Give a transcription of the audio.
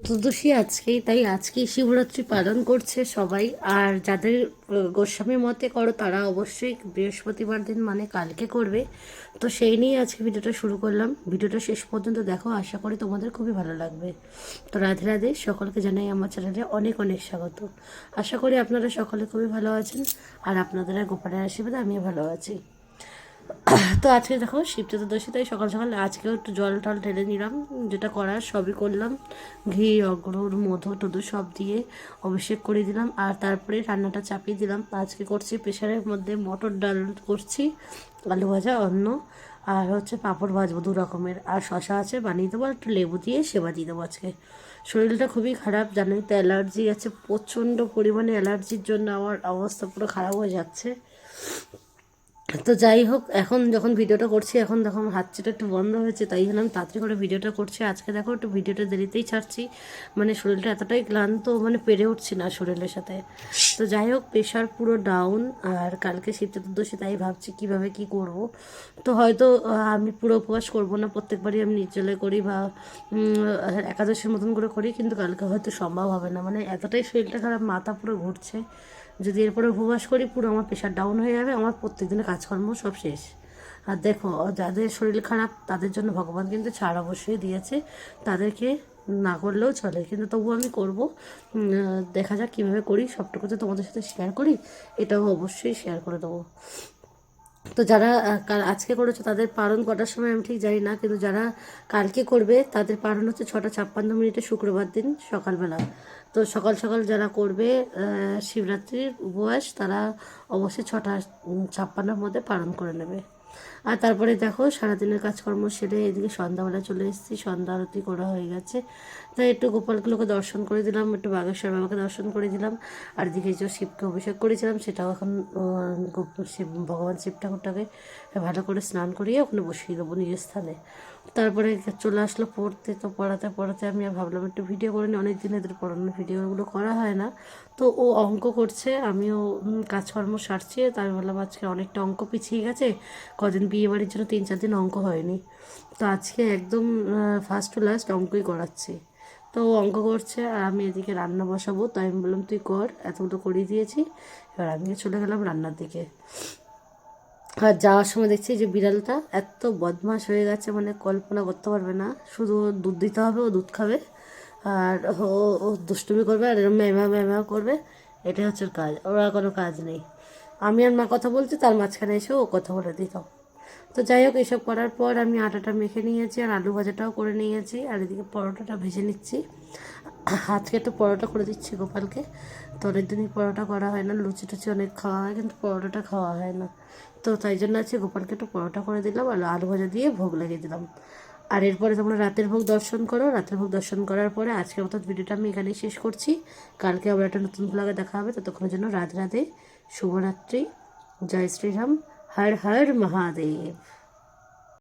চতুর্দশী আজকেই তাই আজকেই শিবরাত্রি পালন করছে সবাই। আর যাদের আহ, গোস্বামী মতে করো তারা অবশ্যই বৃহস্পতিবার দিন মানে কালকে করবে। তো সেই নিয়ে আজকে ভিডিওটা শুরু করলাম। ভিডিওটা শেষ পর্যন্ত দেখো আশা করি তোমাদের খুবই ভালো লাগবে। তো রাধে রাধে সকলকে জানাই আমার চ্যানেলে অনেক অনেক স্বাগত। আশা করি আপনারা সকলে খুবই ভালো আছেন আর আপনাদের গোপালের আশীর্বাদে আমিও ভালো আছি। তো আজকে দেখো শিব চতুর্দশী তাই সকাল সকাল আজকেও একটু জল টল ঢেলে নিলাম। যেটা করার সবই করলাম। ঘি অগ্রুর মধু, টধু সব দিয়ে অভিষেক করে দিলাম। আর তারপরে রান্নাটা চাপিয়ে দিলাম। আজকে করছি প্রেশারের মধ্যে মটর ডাল করছি, আলু ভাজা, অন্ন, আর হচ্ছে পাঁপড় ভাজবো দু রকমের। আর শশা আছে বানিয়ে দেবো একটু লেবু দিয়ে সেবা দিয়ে দেবো আজকে। শরীরটা খুবই খারাপ, জানোই তো, অ্যালার্জি আছে, প্রচণ্ড পরিমাণে অ্যালার্জির জন্য আমার অবস্থা পুরো খারাপ হয়ে যাচ্ছে। তো যাই হোক, এখন যখন ভিডিওটা করছি, এখন দেখো আমার হাতটা একটু বন্ধ হয়েছে, তাই জন্য আমি তাড়াতাড়ি করে ভিডিওটা করছি। আজকে দেখো একটু ভিডিওটা দেরিতেই ছাড়ছি মানে শরীরটা এতটাই ক্লান্ত মানে পেরে উঠছি না শরীরের সাথে। তো যাই হোক, প্রেশার পুরো ডাউন আর কালকে শিব চতুর্দশী তাই ভাবছি কীভাবে কি করব। তো হয়তো আমি পুরো উপবাস করব না, প্রত্যেকবারই আমি নির্জলে করি বা একাদশীর মতন করে করি, কিন্তু কালকে হয়তো সম্ভব হবে না। মানে এতটাই শরীরটা খারাপ, মাথা পুরো ঘুরছে। যদি এরপরে উপবাস করি, পুরো আমার প্রেশার ডাউন হয়ে যাবে, আমার প্রত্যেক দিনের কাজকর্ম সব শেষ। আর দেখো, যাদের শরীর খারাপ, তাদের জন্য ভগবান কিন্তু ছাড় অবশ্যই দিয়েছে। তাদেরকে না করলেও চলে। কিন্তু তবুও আমি করব। দেখা যাক কীভাবে করি। সবটুকু তো তোমাদের সাথে শেয়ার করি। এটাও অবশ্যই শেয়ার করে দেবো। তো যারা আজকে করেছ তাদের পালন কটার সময় আমি ঠিক জানি না, কিন্তু যারা কালকে করবে তাদের পালন হচ্ছে ছটা ছাপ্পান্ন মিনিটে শুক্রবার দিন সকালবেলা। তো সকাল সকাল যারা করবে শিবরাত্রির উপবাস তারা অবশ্যই ছটা ছাপ্পান্নর মধ্যে পালন করে নেবে। আর তারপরে দেখো, সারাদিনের কাজকর্ম সেরে এদিকে সন্ধ্যাবেলা চলে এসেছি। সন্ধ্যা আরতি করা হয়ে গেছে। তাই একটু গোপালগুলোকে দর্শন করে দিলাম, একটু বাগেশ্বর বাবাকে দর্শন করে দিলাম। আর এদিকে যে শিবকে অভিষেক করেছিলাম, সেটাও এখন শিব, ভগবান শিব ঠাকুরটাকে ভালো করে স্নান করিয়ে ওখানে বসিয়ে দেবো নিজের স্থানে। তারপরে চলে আসলো পড়তে। তো পড়াতে পড়াতে আমি ভাবলাম একটু ভিডিও করে নিই। অনেক দিন এদের পড়ানোর ভিডিওগুলো করা হয় না। তো ও অঙ্ক করছে, আমিও কাজকর্ম সারছি। তাই ভাবলাম আজকে অনেকটা অঙ্ক পিছিয়ে গেছে। কদিন বিয়ে বাড়ির জন্য তিন চার দিন অঙ্ক হয়নি। তো আজকে একদম ফার্স্ট টু লাস্ট অঙ্কই করাচ্ছি। তো ও অঙ্ক করছে আর আমি এদিকে রান্না বসাবো। তাই আমি বললাম, তুই কর এতগুলো করিয়ে দিয়েছি। এবার আমি চলে গেলাম রান্নার দিকে। আর যাওয়ার সময় দেখছি যে বিড়ালটা এত বদমাশ হয়ে গেছে মানে কল্পনা করতে পারবে না। শুধু দুধ দিতে হবে, ও দুধ খাবে। আর ও দুষ্টুমি করবে আর এরকম ম্যামা ম্যামা করবে। এটাই হচ্ছে কাজ। ওরা কোনো কাজ নেই। আমি আর মা কথা বলছি, তার মাঝখানে এসে ও কথা বলে দিত তো যাই হোক, এসব করার পর আমি আটাটা মেখে নিয়েছি আর আলু ভাজাটাও করে নিয়েছি আর এদিকে পরোটাটা ভেজে নিচ্ছি। আজকে একটু পরোটা করে দিচ্ছি গোপালকে। তো অনেকদিনই পরোটা করা হয় না, লুচি টুচি অনেক খাওয়া হয়, কিন্তু পরোটাটা খাওয়া হয় না। তো তাই জন্য আছে গোপালকে একটু পরোটা করে দিলাম আর আলু ভাজা দিয়ে ভোগ লাগিয়ে দিলাম। আর এরপরে তোমরা রাতের ভোগ দর্শন করো। রাতের ভোগ দর্শন করার পরে আজকের মতো ভিডিওটা আমি এখানেই শেষ করছি। কালকে আবার একটা নতুন ব্লগে দেখা হবে। ততক্ষণের জন্য রাধে রাধে, শুভরাত্রি, জয় শ্রীরাম, হর হর মহাদেব।